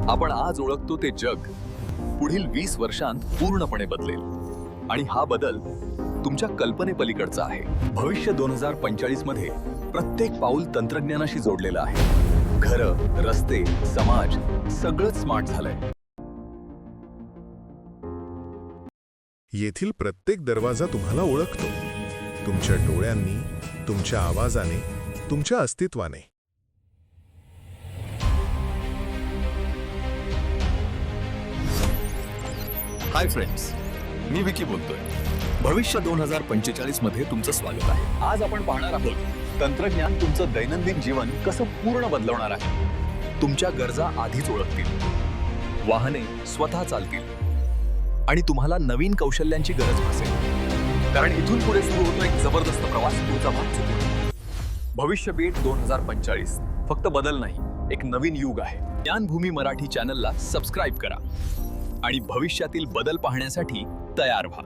आपण आज ओळखतो ते जग. पुढील वीस वर्षांत पूर्णपणे बदलेल. आणि हा बदल तुमच्या कल्पनेपलीकडचा आहे. भविष्य दोन हजार पंचेचाळीसमध्ये प्रत्येक पाऊल तंत्रज्ञानाशी जोडलेलं आहे. घरं रस्ते समाज सगळंच स्मार्ट झालंय. येथील प्रत्येक दरवाजा तुम्हाला ओळखतो. तुमच्या डोळ्यांनी तुमच्या आवाजाने तुमच्या अस्तित्वाने. हाय फ्रेंड्स मी विकी बोलतोय. भविष्य दोन हजार पंचेचाळीसमध्ये तुमचं स्वागत आहे. आज आपण पाहणार आहोत तंत्रज्ञान तुमचं दैनंदिन जीवन कसं पूर्ण बदलवणार आहे. तुमच्या गरजा आधीच ओळखतील. वाहने स्वतः चालतील. आणि तुम्हाला नवीन कौशल्यांची गरज भासेल. कारण इथून पुढे सुरू होतो एक जबरदस्त प्रवास पुढचा भाग चुकतो भविष्यपीठ दोन हजार पंचेचाळीस फक्त बदल नाही एक नवीन युग आहे. ज्ञानभूमी मराठी चॅनलला सबस्क्राईब करा. आणि भविष्यातील बदल पाहण्यासाठी तयार व्हा.